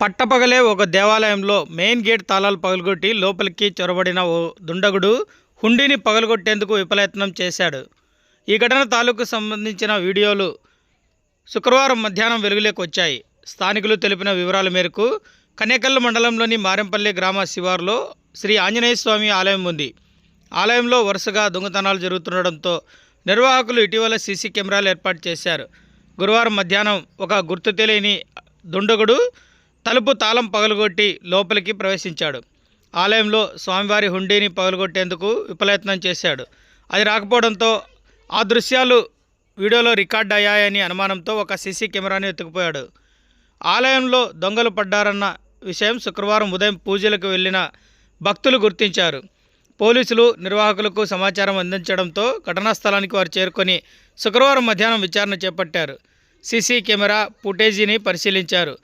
పట్టపగలే ఒక దేవాలయంలో మెయిన్ గేట్ తాళాలు పగలగొట్టి లోపలికి చొరబడిన ఓ దుండగుడు హుండీని పగలగొట్టేందుకు విఫలయత్నం చేశాడు. ఈ ఘటన తాలూకు సంబంధించిన వీడియోలు శుక్రవారం మధ్యాహ్నం వెలుగులోకి వచ్చాయి. స్థానికులు తెలిపిన వివరాల మేరకు కనేకల్ మండలంలోని మారెంపల్లి గ్రామ శివారులో శ్రీ ఆంజనేయ స్వామి ఆలయం ఉంది. ఆలయంలో వరుసగా దొంగతనాలు జరుగుతుండడంతో నిర్వాహకులు ఇటీవల సీసీ కెమెరాలు ఏర్పాటు చేశారు. గురువారం మధ్యాహ్నం ఒక గుర్తు తెలియని దుండగుడు తలుపు తాళం పగలగొట్టి లోపలికి ప్రవేశించాడు. ఆలయంలో స్వామివారి హుండీని పగలగొట్టేందుకు విపలయత్నం చేశాడు. అది రాకపోవడంతో ఆ దృశ్యాలు వీడియోలో రికార్డ్ అయ్యాయని అనుమానంతో ఒక సీసీ కెమెరాను ఎత్తుకుపోయాడు. ఆలయంలో దొంగలు పడ్డారన్న విషయం శుక్రవారం ఉదయం పూజలకు వెళ్ళిన భక్తులు గుర్తించారు. పోలీసులు నిర్వాహకులకు సమాచారం అందించడంతో ఘటనా స్థలానికి వారు చేరుకొని శుక్రవారం మధ్యాహ్నం విచారణ చేపట్టారు. సీసీ కెమెరా ఫుటేజీని పరిశీలించారు.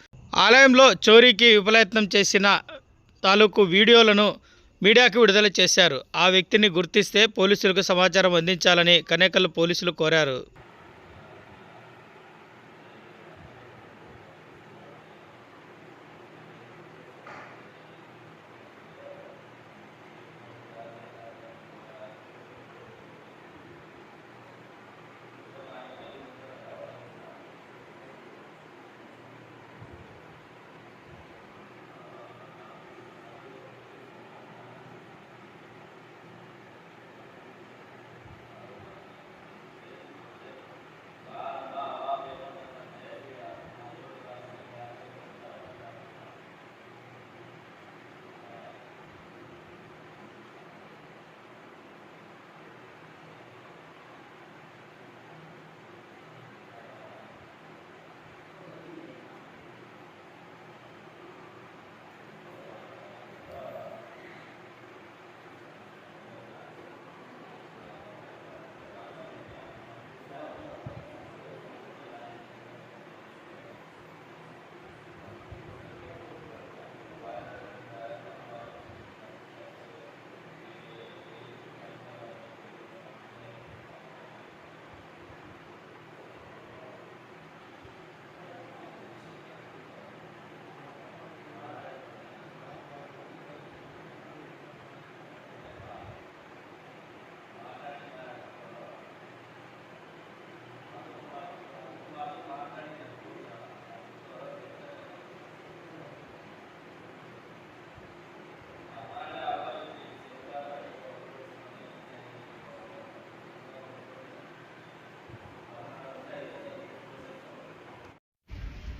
ఆలయంలో చోరీకి విఫలయత్నం చేసిన తాలూకు వీడియోలను మీడియాకు విడుదల చేశారు. ఆ వ్యక్తిని గుర్తిస్తే పోలీసులకు సమాచారం అందించాలని కనేకల్ పోలీసులు కోరారు.